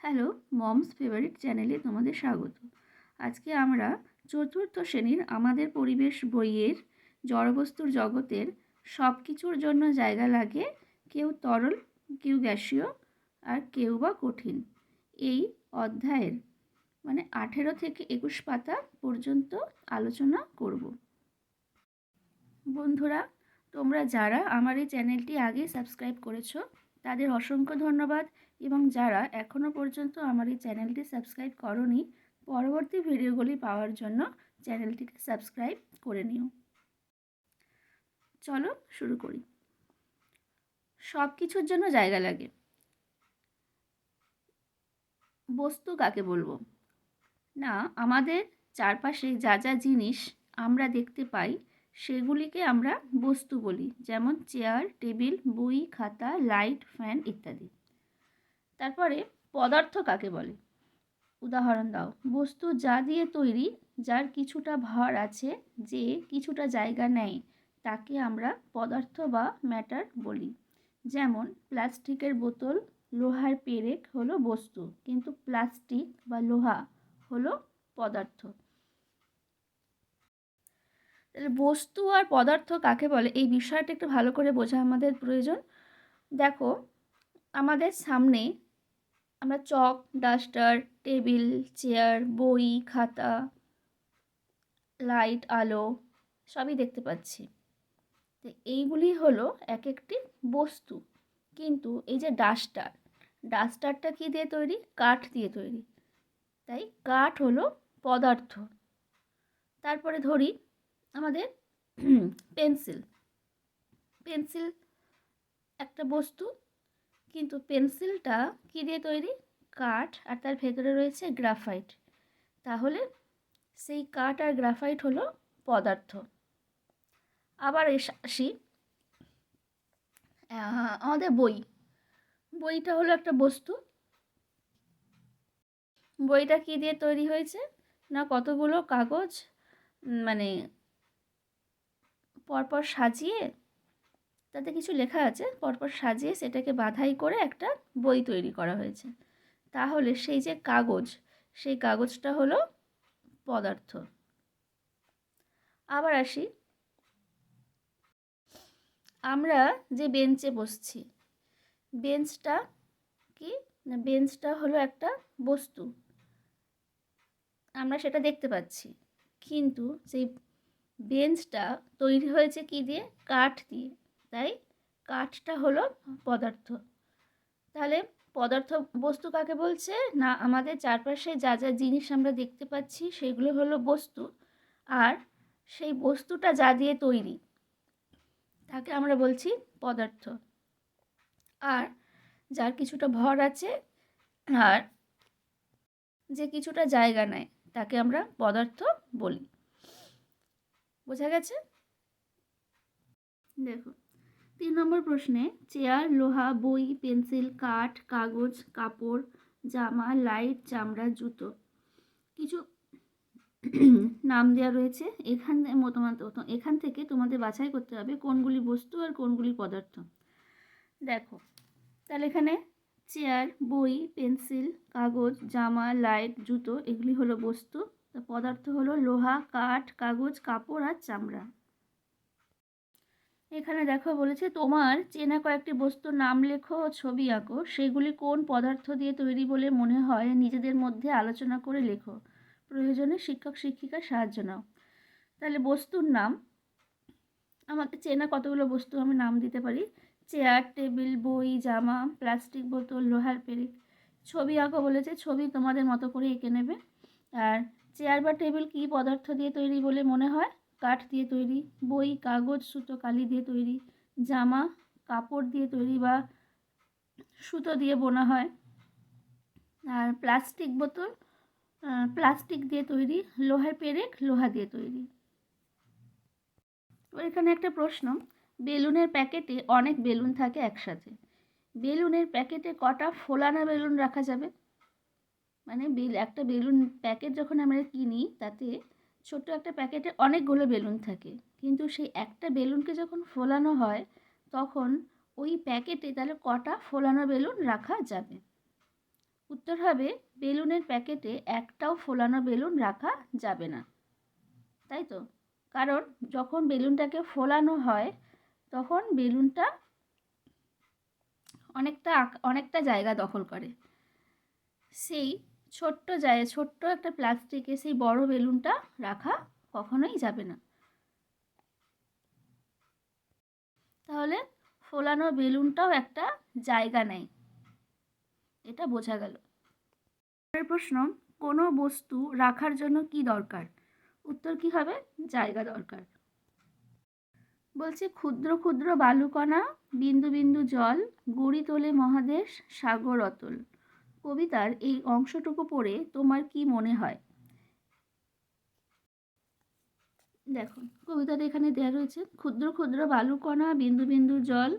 Hello moms favourite চ্যানেলে তোমাদের স্বাগত। আজকে আমরা চতুর্থ শ্রেণির আমাদের পরিবেশ বইয়ের জড়বস্তুর জগতের সব কিছুর জন্য জায়গা লাগে, কেউ তরল, কেউ গ্যাসীয় আর কেউ বা কঠিন। এই অধ্যায়ের মানে আঠেরো থেকে একুশ পাতা পর্যন্ত আলোচনা করব। বন্ধুরা, তোমরা যারা আমার এই চ্যানেলটি আগে সাবস্ক্রাইব করেছ তাদের অসংখ্য ধন্যবাদ এবং যারা এখনও পর্যন্ত আমার এই চ্যানেলটি সাবস্ক্রাইব করনি, পরবর্তী ভিডিওগুলি পাওয়ার জন্য চ্যানেলটিকে সাবস্ক্রাইব করে নিও। চলো শুরু করি। সব কিছুর জন্য জায়গা লাগে। বস্তু কাকে বলব? না, আমাদের চারপাশে যা যা জিনিস আমরা দেখতে পাই সেগুলিকে আমরা বস্তু বলি, যেমন চেয়ার, টেবিল, বই, খাতা, লাইট, ফ্যান ইত্যাদি। তারপরে পদার্থ কাকে বলে? উদাহরণ দাও। বস্তু যা দিয়ে তৈরি, যার কিছুটা ভর আছে, যে কিছুটা জায়গা নেয়, তাকে আমরা পদার্থ বা ম্যাটার বলি। যেমন প্লাস্টিকের বোতল, লোহার পেরেক হলো বস্তু, কিন্তু প্লাস্টিক বা লোহা হলো পদার্থ। তাহলে বস্তু আর পদার্থ কাকে বলে? এই বিষয়টা একটু ভালো করে বোঝা আমাদের প্রয়োজন। দেখো, আমাদের সামনে আমরা চক, ডাস্টার, টেবিল, চেয়ার, বই, খাতা, লাইট, আলো সবই দেখতে পাচ্ছি। তো এইগুলি হলো এক একটি বস্তু। কিন্তু এই যে ডাস্টার, ডাস্টারটা কী দিয়ে তৈরি? কাঠ দিয়ে তৈরি। তাই কাঠ হলো পদার্থ। তারপরে ধরি আমাদের পেন্সিল। পেন্সিল একটা বস্তু, কিন্তু পেন্সিলটা কী দিয়ে তৈরি? কাঠ, আর তার ভেতরে রয়েছে গ্রাফাইট। তাহলে সেই কাঠ আর গ্রাফাইট হলো পদার্থ। আবার আসি। আমাদের বই। বইটা হলো একটা বস্তু। বইটা কী দিয়ে তৈরি হয়েছে? না কতগুলো কাগজ? মানে পরপর সাজিয়ে, তাতে কিছু লেখা আছে, পরপর সাজিয়ে সেটাকে বাধাই করে একটা বই তৈরি করা হয়েছে। তাহলে সেই যে কাগজ, সেই কাগজটা হলো পদার্থ। আবার আসি। আমরা যে বেঞ্চে বসছি, বেঞ্চটা কি? না, বেঞ্চটা হলো একটা বস্তু। আমরা সেটা দেখতে পাচ্ছি। কিন্তু সেই বেঞ্চটা তৈরি হয়েছে কি দিয়ে? কাঠ দিয়ে। তাই কাঠটা হলো পদার্থ। তাহলে পদার্থ বস্তু কাকে বলছে? না, আমাদের চারপাশে যা যা জিনিস আমরা দেখতে পাচ্ছি সেগুলো হলো বস্তু। আর সেই বস্তুটা যা দিয়ে তৈরি, তাকে আমরা বলছি পদার্থ। আর যার কিছুটা ভর আছে, আর যে কিছুটা জায়গা নেয়, তাকে আমরা পদার্থ বলি। বোঝা গেছে? দেখো, তিন নম্বর প্রশ্নে চেয়ার, লোহা, বই, পেন্সিল, কাঠ, কাগজ, কাপড়, জামা, লাইট, চামড়া, জুতো কিছু নাম দেওয়া রয়েছে। এখান এখান থেকে তোমাদের বাছাই করতে হবে কোনগুলি বস্তু আর কোনগুলি পদার্থ। দেখো, তাহলে এখানে চেয়ার, বই, পেন্সিল, কাগজ, জামা, লাইট, জুতো এগুলি হলো বস্তু। পদার্থ হলো লোহা, কাঠ, কাগজ, কাপড় আর চামড়া। এখানে দেখো বলেছে, তোমার চেনা কয়েকটি বস্তুর নাম লেখো, ছবি আঁকো। সেগুলি কোন পদার্থ দিয়ে তৈরি বলে মনে হয়? নিজেদের মধ্যে আলোচনা করে লেখো। প্রয়োজনে শিক্ষক, শিক্ষিকার সাহায্য নাও। তাহলে বস্তুর নাম, আমাকে চেনা কতগুলো বস্তু আমি নাম দিতে পারি? চেয়ার, টেবিল, বই, জামা, প্লাস্টিক বোতল, লোহার পেরেক। ছবি আঁকো বলেছে, ছবি তোমাদের মতো করে এঁকে নেবে। আর চেয়ার বা টেবিল কী পদার্থ দিয়ে তৈরি বলে মনে হয়? কাঠ দিয়ে তৈরি, বই, কাগজ, সুতো, কালি দিয়ে তৈরি, জামা, কাপড় দিয়ে তৈরি বা সুতো দিয়ে বোনা হয়। আর প্লাস্টিক বোতল প্লাস্টিক দিয়ে তৈরি, লোহার পেরেক, লোহা দিয়ে তৈরি। তো এখানে একটা প্রশ্ন, বেলুনের প্যাকেটে অনেক বেলুন থাকে একসাথে। বেলুনের প্যাকেটে কটা ফোলানা বেলুন রাখা যাবে? মানে বেল, একটা বেলুন প্যাকেট যখন আমরা কিনি, তাতে ছোট্ট একটা প্যাকেটে অনেকগুলো বেলুন থাকে। কিন্তু সেই একটা বেলুনকে যখন ফোলানো হয়, তখন ওই প্যাকেটে তাহলে কটা ফোলানো বেলুন রাখা যাবে? উত্তর হবে, বেলুনের প্যাকেটে একটাও ফোলানো বেলুন রাখা যাবে না। তাই তো? কারণ যখন বেলুনটাকে ফোলানো হয়, তখন বেলুনটা অনেকটা অনেকটা জায়গা দখল করে। সেই ছোট্ট জায়গা ছোট্ট একটা প্লাস্টিকে সেই বড় বেলুনটা রাখা কখনোই যাবে না। তাহলে ফোলানো বেলুনটাও একটা জায়গা নেয় এটা বোঝা গেল। পরের প্রশ্ন, কোনো বস্তু রাখার জন্য কি দরকার? উত্তর কি হবে? জায়গা দরকার। বলছে, ক্ষুদ্র ক্ষুদ্র বালুকণা, বিন্দু বিন্দু জল, গড়ি তোলে মহাদেশ, সাগর অতল। কবিতার এই অংশটুকু পড়ে তোমার কি মনে হয়? দেখো, কবিতাটা এখানে দেওয়া রয়েছে, ক্ষুদ্র ক্ষুদ্র বালুকণা, বিন্দু বিন্দু জল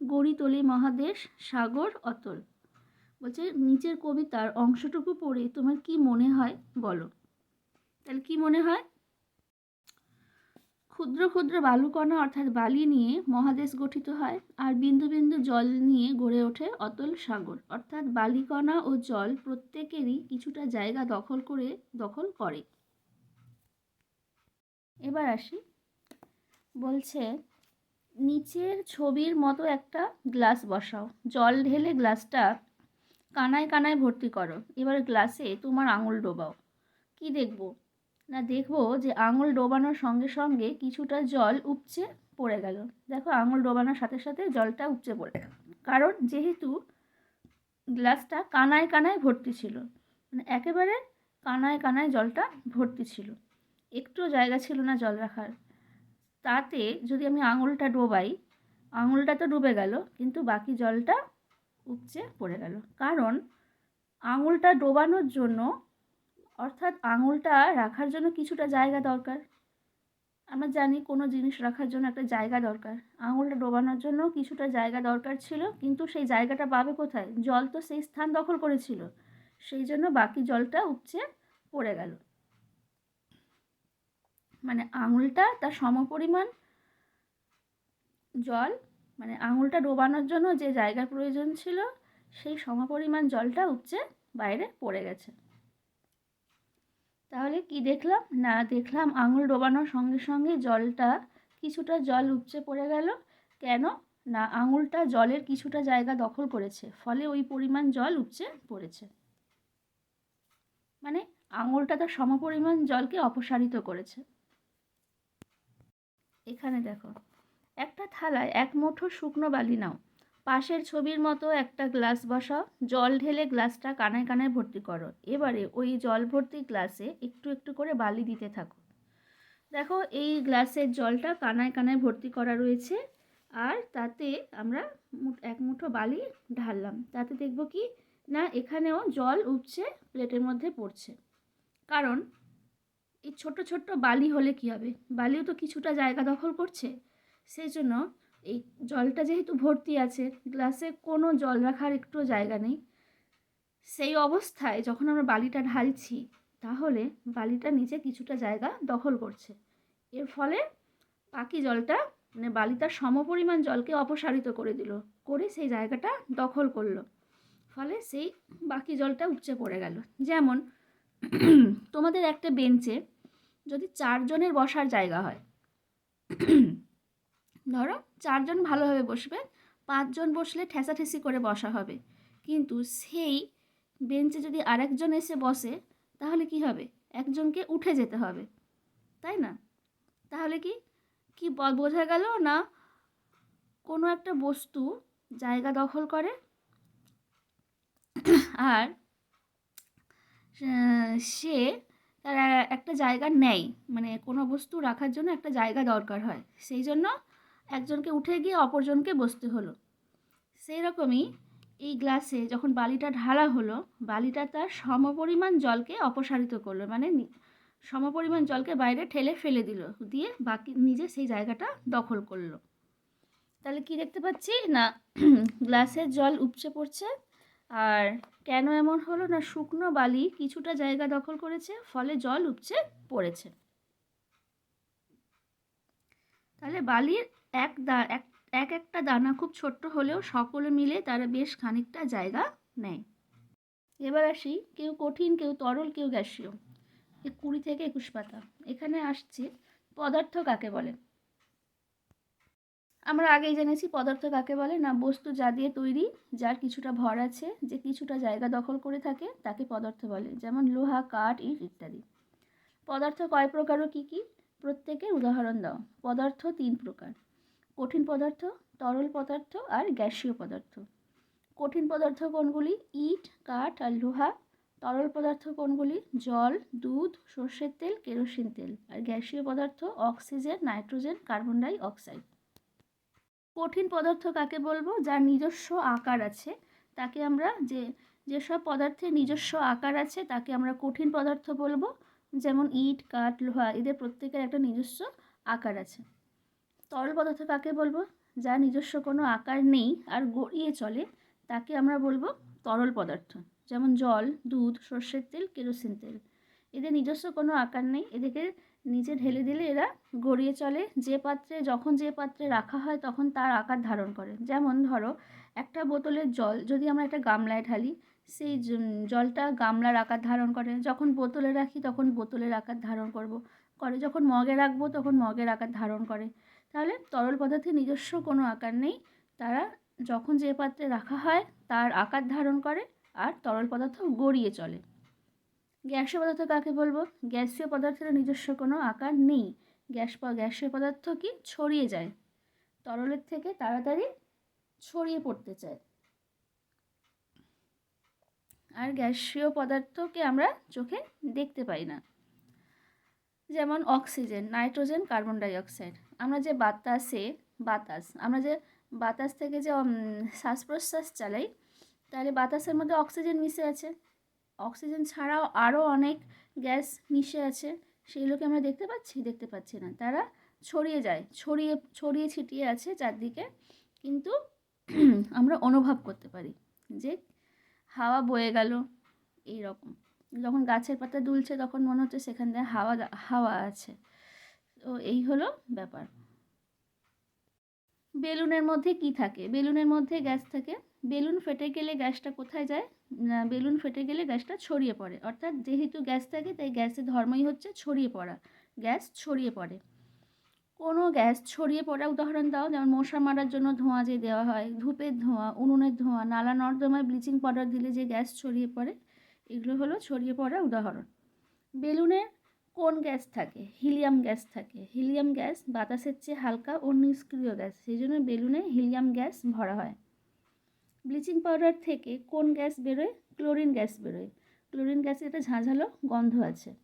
গড়ি তোলে মহাদেশ, সাগর, অতল। বলছে, নিচের কবিতার অংশটুকু পড়ে তোমার কি মনে হয়? বলো। তাহলে কি মনে হয়? ক্ষুদ্র ক্ষুদ্র বালুকণা অর্থাৎ বালি নিয়ে মহাদেশ গঠিত হয় আর বিন্দু বিন্দু জল নিয়ে গড়ে ওঠে অতল সাগর। অর্থাৎ বালিকণা ও জল প্রত্যেকেরই কিছুটা জায়গা দখল করে দখল করে। এবার আসি। বলছে, নিচের ছবির মতো একটা গ্লাস বসাও। জল ঢেলে গ্লাসটা কানায় কানায় ভর্তি করো। এবার গ্লাসে তোমার আঙুল ডোবাও। কি দেখব? না, দেখব যে আঙুল ডোবানোর সঙ্গে সঙ্গে কিছুটা জল উপচে পড়ে গেল। দেখো, আঙুল ডোবানোর সাথে সাথে জলটা উপচে পড়ে গেল। কারণ যেহেতু গ্লাসটা কানায় কানায় ভর্তি ছিল মানে একেবারে কানায় কানায় জলটা ভর্তি ছিল একটু জায়গা ছিল না জল রাখার। তাতে যদি আমি আঙুলটা ডোবাই, আঙুলটা তো ডুবে গেল, কিন্তু বাকি জলটা উপচে পড়ে গেল। কারণ আঙুলটা ডোবানোর জন্য অর্থাৎ আঙুলটা রাখার জন্য কিছুটা জায়গা দরকার। আমরা জানি কোনো জিনিস রাখার জন্য একটা জায়গা দরকার। আঙুলটা ডোবানোর জন্য কিছুটা জায়গা দরকার ছিল, কিন্তু সেই জায়গাটা পাবে কোথায়? জল তো সেই স্থান দখল করেছিল। সেই জন্য বাকি জলটা উপচে পড়ে গেল। মানে আঙুলটা তার সমপরিমাণ জল মানে আঙুলটা ডোবানোর জন্য যে জায়গার প্রয়োজন ছিল, সেই সমপরিমাণ জলটা উপচে বাইরে পড়ে গেছে। তাহলে কি দেখলাম? না, দেখলাম আঙুল ডোবানোর সঙ্গে সঙ্গে জলটা কিছুটা জল উপচে পড়ে গেল। কেন? না, আঙুলটা জলের কিছুটা জায়গা দখল করেছে, ফলে ওই পরিমাণ জল উপচে পড়েছে। মানে আঙুলটা তার সমপরিমাণ জলকে অপসারিত করেছে। এখানে দেখো, একটা থালায় এক মুঠো শুকনো বালি নাও। পাশের ছবির মতো একটা গ্লাস বসাও। জল ঢেলে গ্লাসটা কানায় কানায় ভর্তি করো। এবারে ওই জল ভর্তি গ্লাসে একটু একটু করে বালি দিতে থাকো। দেখো, এই গ্লাসের জলটা কানায় কানায় ভর্তি করা রয়েছে। আর তাতে আমরা এক মুঠো বালি ঢাললাম। তাতে দেখব কি, না, এখানেও জল উপচে প্লেটের মধ্যে পড়ছে। কারণ এই ছোট ছোট্ট বালি হলে কি হবে? বালিও তো কিছুটা জায়গা দখল করছে। সেই জন্য এই জলটা যেহেতু ভর্তি আছে, গ্লাসে কোনো জল রাখার একটু জায়গা নেই। সেই অবস্থায় যখন আমরা বালিটা ঢালছি, তাহলে বালিটা নিচে কিছুটা জায়গা দখল করছে। এর ফলে বাকি জলটা মানে বালিটার সমপরিমাণ জলকে অপসারিত করে দিল, করে সেই জায়গাটা দখল করল। ফলে সেই বাকি জলটা উপচে পড়ে গেল। যেমন, তোমাদের একটা বেঞ্চে যদি চারজনের বসার জায়গা হয় ধরো চারজন ভালোভাবে বসবে, পাঁচজন বসলে ঠেসাঠেসি করে বসা হবে। কিন্তু সেই বেঞ্চে যদি আরেকজন এসে বসে, তাহলে কি হবে? একজনকে উঠে যেতে হবে, তাই না? তাহলে কি কি বোঝা গেল না কোনো একটা বস্তু জায়গা দখল করে? আর সে তার একটা জায়গা নেয় মানে কোনো বস্তু রাখার জন্য একটা জায়গা দরকার হয়। সেই জন্য একজনকে উঠে গিয়ে অপরজনকে বসতে হলো। সেই রকমই এই গ্লাসে যখন বালিটা ঢালা হলো, বালিটা তার সমপরিমাণ জলকে অপসারিত করল মানে সমপরিমাণ জলকে বাইরে ঠেলে ফেলে দিল, দিয়ে বাকি নিজে সেই জায়গাটা দখল করল। তাহলে কি দেখতে পাচ্ছি? না, গ্লাসের জল উপচে পড়ছে, আর কেন এমন হলো? না, শুকনো বালি কিছুটা জায়গা দখল করেছে, ফলে জল উপচে পড়েছে। তাহলে বালির এক দা, এক এক একটা দানা খুব ছোট্ট হলেও সকলে মিলে তারা বেশ খানিকটা জায়গা নেয়। এবার আসি, কেউ কঠিন, কেউ তরল, কেউ গ্যাসীয়। এ কুড়ি থেকে একুশ পাতা। এখানে আসছে পদার্থ কাকে বলে? আমরা আগেই জেনেছি পদার্থ কাকে বলে। না, বস্তু যা দিয়ে তৈরি, যার কিছুটা ভর আছে, যে কিছুটা জায়গা দখল করে থাকে, তাকে পদার্থ বলে। যেমন লোহা, কাঠ, ইট ইত্যাদি। পদার্থ কয় প্রকার ও কী কী? প্রত্যেকের উদাহরণ দাও। পদার্থ তিন প্রকার। কঠিন পদার্থ, তরল পদার্থ আর গ্যাসীয় পদার্থ। কঠিন পদার্থ কোনগুলি? ইট, কাঠ আর লোহা। তরল পদার্থ কোনগুলি? জল, দুধ, সর্ষের তেল, কেরোসিন তেল। আর গ্যাসীয় পদার্থ? Oxygen, nitrogen, carbon die oxide. কঠিন পদার্থ কাকে বলব? যার নিজস্ব আকার আছে। তাকে আমরা যে, যেসব পদার্থের নিজস্ব আকার আছে, তাকে আমরা কঠিন পদার্থ বলব। যেমন ইট, কাঠ, লোহা, এদের প্রত্যেকের একটা নিজস্ব আকার আছে। তরল পদার্থ কাকে বলব? যার নিজস্ব কোনো আকার নেই আর গড়িয়ে চলে, তাকে আমরা বলব তরল পদার্থ। যেমন জল, দুধ, সর্ষের তেল, কেরোসিন তেল। এদের নিজস্ব কোনো আকার নেই, এদেরকে নিচে ঢেলে দিলে এরা গড়িয়ে চলে। যে পাত্রে, যখন যে পাত্রে রাখা হয়, তখন তার আকার ধারণ করে। যেমন ধরো, একটা বোতলের জল, যদি আমরা একটা গামলায় ঢালি, সেই জলটা গামলার আকার ধারণ করে। যখন বোতলে রাখি, তখন বোতলের আকার ধারণ করব। করে, যখন মগে রাখব, তখন মগের আকার ধারণ করে। তাহলে তরল পদার্থের নিজস্ব কোনো আকার নেই। তারা যখন যে পাত্রে রাখা হয়, তার আকার ধারণ করে আর তরল পদার্থ গড়িয়ে চলে। গ্যাসীয় পদার্থ কাকে বলব? গ্যাসীয় পদার্থের নিজস্ব কোনো আকার নেই। গ্যাস গ্যাসীয় পদার্থ কি? ছড়িয়ে যায়। তরলের থেকে তাড়াতাড়ি ছড়িয়ে পড়তে চায়। আর গ্যাসীয় পদার্থকে আমরা চোখে দেখতে পাই না। যেমন অক্সিজেন, নাইট্রোজেন, কার্বন ডাই অক্সাইড আমরা যে বাতাসে, বাতাস, আমরা যে বাতাস থেকে যে শ্বাস প্রশ্বাস চালাই, তাহলে বাতাসের মধ্যে অক্সিজেন মিশে আছে। অক্সিজেন ছাড়াও আরও অনেক গ্যাস মিশে আছে, সেগুলোকে আমরা দেখতে পাচ্ছি? দেখতে পাচ্ছি না। তারা ছড়িয়ে যায়, ছড়িয়ে ছড়িয়ে ছিটিয়ে আছে চারদিকে, কিন্তু আমরা অনুভব করতে পারি যে হাওয়া বয়ে গেল এই রকম যখন গাছের পাতা দুলছে তখন মনে হচ্ছে সেখান থেকে হাওয়া হাওয়া আছে। তো এই হলো ব্যাপার। বেলুনের মধ্যে কি থাকে? বেলুনের মধ্যে গ্যাস থাকে। বেলুন ফেটে গেলে গ্যাসটা কোথায় যায়? বেলুন ফেটে গেলে গ্যাসটা ছড়িয়ে পড়ে। অর্থাৎ যেহেতু গ্যাস থাকে, তাই গ্যাসের ধর্মই হচ্ছে ছড়িয়ে পড়া। গ্যাস ছড়িয়ে পড়ে। কোনো গ্যাস ছড়িয়ে পড়া উদাহরণ দাও। যেমন মশা মারার জন্য ধোঁয়া যে দেওয়া হয়, ধূপের ধোঁয়া, উনুনের ধোঁয়া, নালা নর্দমায় ব্লিচিং পাউডার দিলে যে গ্যাস ছড়িয়ে পড়ে এগুলো হলো ছড়িয়ে পড়া উদাহরণ। বেলুনে কোন গ্যাস থাকে? হিলিয়াম গ্যাস থাকে। হিলিয়াম গ্যাস বাতাসের চেয়ে হালকা ও নিষ্ক্রিয় গ্যাস সেই জন্য বেলুনে হিলিয়াম গ্যাস ভরা হয়। ব্লিচিং পাউডার থেকে কোন গ্যাস বেরোয়? ক্লোরিন গ্যাস বেরোয়। ক্লোরিন গ্যাসে একটা ঝাঁঝালো গন্ধ আছে।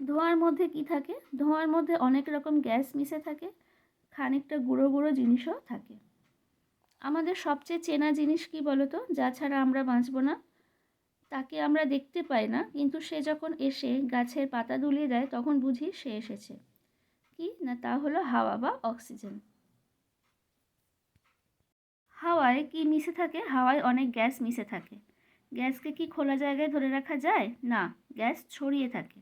ধোঁয়ার মধ্যে কি থাকে? ধোঁয়ার মধ্যে অনেক রকম গ্যাস মিশে থাকে। খানিকটা গুঁড়ো গুঁড়ো জিনিসও থাকে। আমাদের সবচেয়ে চেনা জিনিস কি বলতো? যা ছাড়া আমরা বাঁচব না। তাকে আমরা দেখতে পাই না, কিন্তু সে যখন এসে গাছের পাতা দুলিয়ে দেয়, তখন বুঝি সে এসেছে। কি? না, তা হলো হাওয়া বা অক্সিজেন। হাওয়ায় কি মিশে থাকে? হাওয়ায় অনেক গ্যাস মিশে থাকে। গ্যাসকে কি খোলা জায়গায় ধরে রাখা যায়? না, গ্যাস ছড়িয়ে থাকে।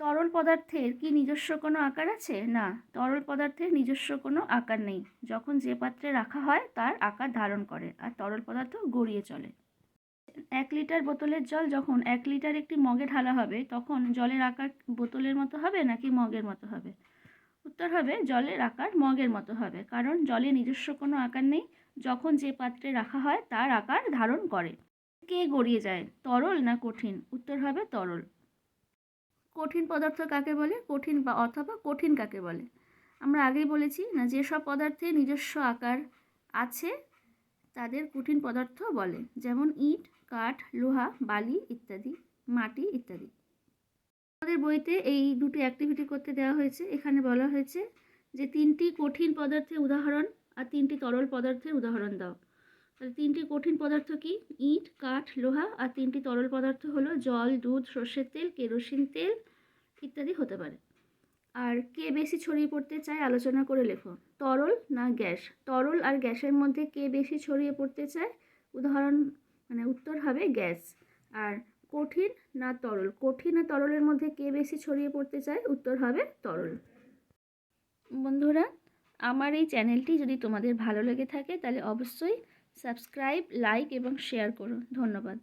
তরল পদার্থের কি নিজস্ব কোনো আকার আছে? না, তরল পদার্থের নিজস্ব কোনো আকার নেই। যখন যে পাত্রে রাখা হয়, তার আকার ধারণ করে আর তরল পদার্থ গড়িয়ে চলে। এক লিটার বোতলের জল যখন এক লিটার একটি মগে ঢালা হবে, তখন জলের আকার বোতলের মতো হবে নাকি মগের মতো হবে? উত্তর হবে, জলের আকার মগের মতো হবে, কারণ জলে নিজস্ব কোনো আকার নেই। যখন যে পাত্রে রাখা হয়, তার আকার ধারণ করে। কে গড়িয়ে যায়, তরল না কঠিন? উত্তর হবে তরল। কঠিন পদার্থ কাকে বলে? কঠিন বা অথবা কঠিন কাকে বলে? আমরা আগেই বলেছি না যেসব পদার্থে নিজস্ব আকার আছে, তাদের কঠিন পদার্থ বলে। যেমন ইট, কাঠ, লোহা, বালি ইত্যাদি, মাটি ইত্যাদি। আমাদের বইতে এই দুটি অ্যাক্টিভিটি করতে দেওয়া হয়েছে। এখানে বলা হয়েছে যে তিনটি কঠিন পদার্থের উদাহরণ আর তিনটি তরল পদার্থের উদাহরণ দাও। তাহলে তিনটি কঠিন পদার্থ কি? ইট, কাঠ, লোহা আর তিনটি তরল পদার্থ হলো জল, দুধ, সর্ষের তেল, কেরোসিন তেল ইত্যাদি হতে পারে। আর কে বেশি ছড়িয়ে পড়তে চায় আলোচনা করে লেখো। তরল না গ্যাস? তরল আর গ্যাসের মধ্যে কে বেশি ছড়িয়ে পড়তে চায়? উদাহরণ মানে উত্তর হবে গ্যাস। আর কঠিন না তরল? কঠিন আর তরলের মধ্যে কে বেশি ছড়িয়ে পড়তে চায়? উত্তর হবে তরল। বন্ধুরা, আমার এই চ্যানেলটি যদি তোমাদের ভালো লেগে থাকে তাহলে অবশ্যই সাবস্ক্রাইব লাইক এবং শেয়ার করুন। ধন্যবাদ।